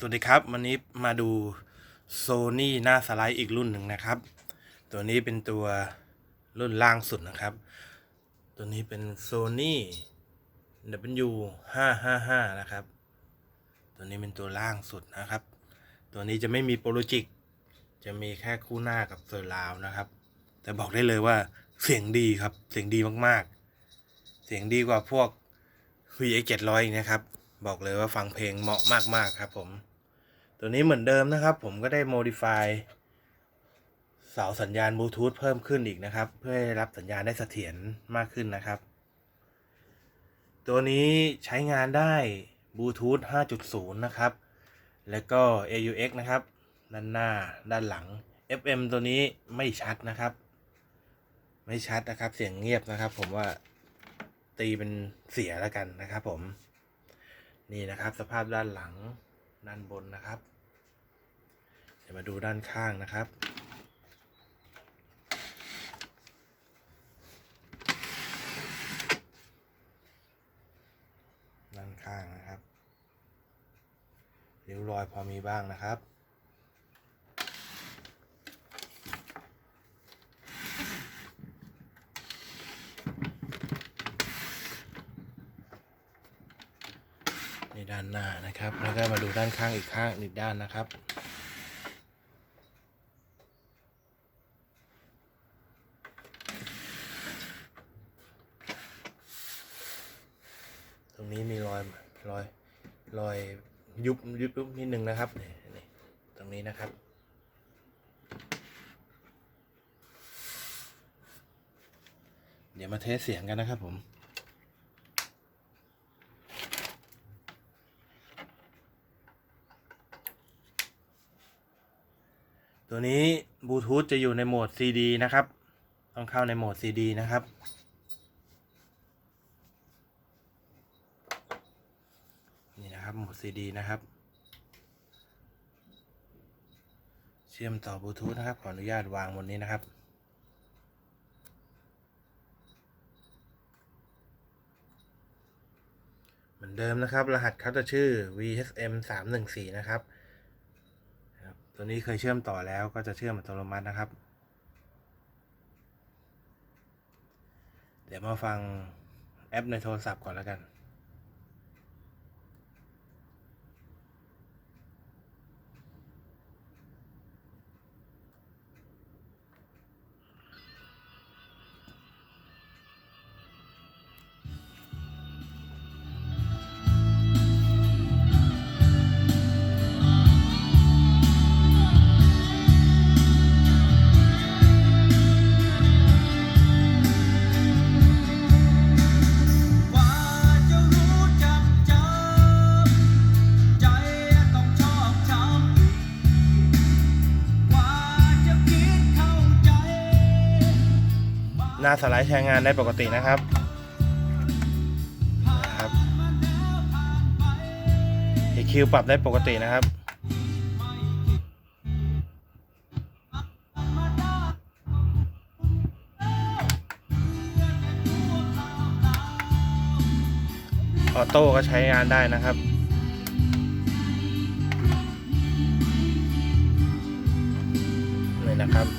สวัสดีครับ วันนี้มาดู Sony หน้าสไลด์อีกรุ่นหนึ่งนะครับ ตัวนี้เป็นตัวรุ่นล่างสุดนะครับ ตัวนี้เป็น Sony W 5 5 5นะครับ ตัวนี้เป็นตัวล่างสุดนะครับ ตัวนี้จะไม่มีโปรจิกจะมีแค่คู่หน้ากับเซอร์ราวนะครับ แต่บอกได้เลยว่าเสียงดีครับ เสียงดีมากๆ เสียงดีกว่าพวก VX 700อีกนะครับบอกเลยว่าฟังเพลงเหมาะมาก ๆ ครับผม ตัวนี้เหมือนเดิมนะครับ ผมก็ได้ modify เสาสัญญาณบลูทูธเพิ่มขึ้นอีกนะครับ เพื่อให้รับสัญญาณได้เสถียรมากขึ้นนะครับ ตัวนี้ใช้งานได้บลูทูธ5.0 นะครับ แล้วก็ AUX นะครับ ด้านหน้าด้านหลัง FM ตัวนี้ไม่ชัดนะครับ ไม่ชัดนะครับ เสียงเงียบนะครับ ผมว่าตีเป็นเสียแล้วกันนะครับ ผม นี่นะครับ สภาพด้านหลังด้านบนนะครับ ดี๋ยวมาดูด้านข้างนะครับ ด้านข้างนะครับริ้วรอยพอมีบ้างนะครับในด้านหน้านะครับ แล้วก็มาดูด้านข้างอีกข้างอีกด้านนะครับ ตรง นี้มีรอยรอยรอยยุบยุบยุบนิดนึงนะครับนี่ตรงนี้นะครับเดี๋ยวมาเทสเสียงกันนะครับผมตัวนี้บลูทูธจะอยู่ในโหมด CD นะครับ ต้องเข้าในโหมด CD นะครับ นะครับ โหมด CD นะครับ เชื่อมต่อบลูทูธนะครับ ขออนุญาตวางบนนี้นะครับ เหมือนเดิมนะครับ รหัสเขาจะชื่อ VSM 3 1 4นะครับ ตัวนี้เคยเชื่อมต่อแล้วก็จะเชื่อมอัตโนมัตินะครับ เดี๋ยวมาฟังแอปในโทรศัพท์ก่อนแล้วกัน น้าสไลด์ใช้งานได้ปกตินะครับครับ EQ ปรับได้ปกตินะครับออโต้ก็ใช้งานได้นะครับนี่นะครับ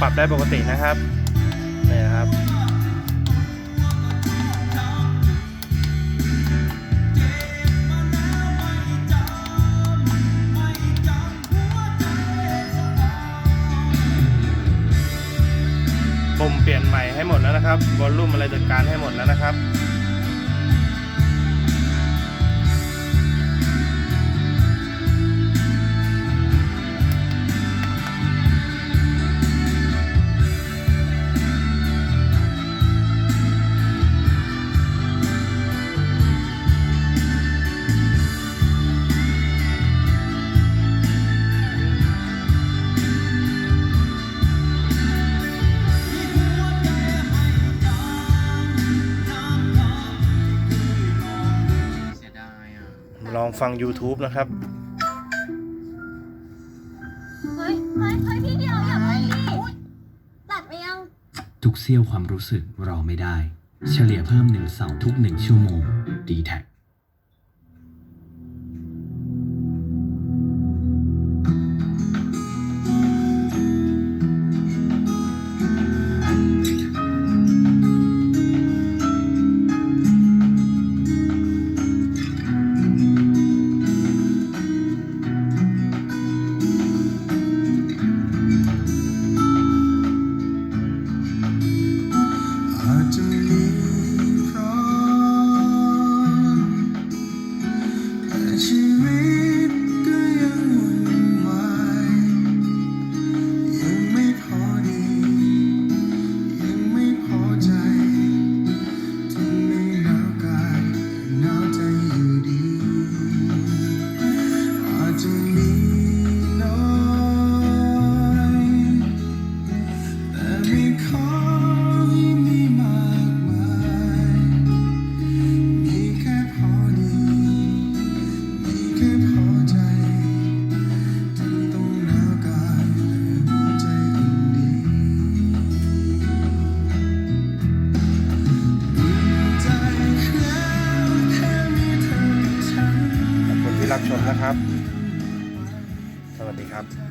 ปรับได้ปกตินะครับนี่นะครับปุ่มเปลี่ยนใหม่ให้หมดแล้วนะครับวอลลุ่มอะไรจัดการให้หมดแล้วนะครับ องฟัง YouTube นะครับเฮ้ยเฮ้ยเฮ้ยพี่เดียวอย่าเพิ่งดิตัดไปยัง ทุกเสี้ยวความรู้สึกรอไม่ได้ เฉลี่ยเพิ่มหนึ่งเสาทุกหนึ่งชั่วโมง d t แท ชมนะครับ สวัสดีครับ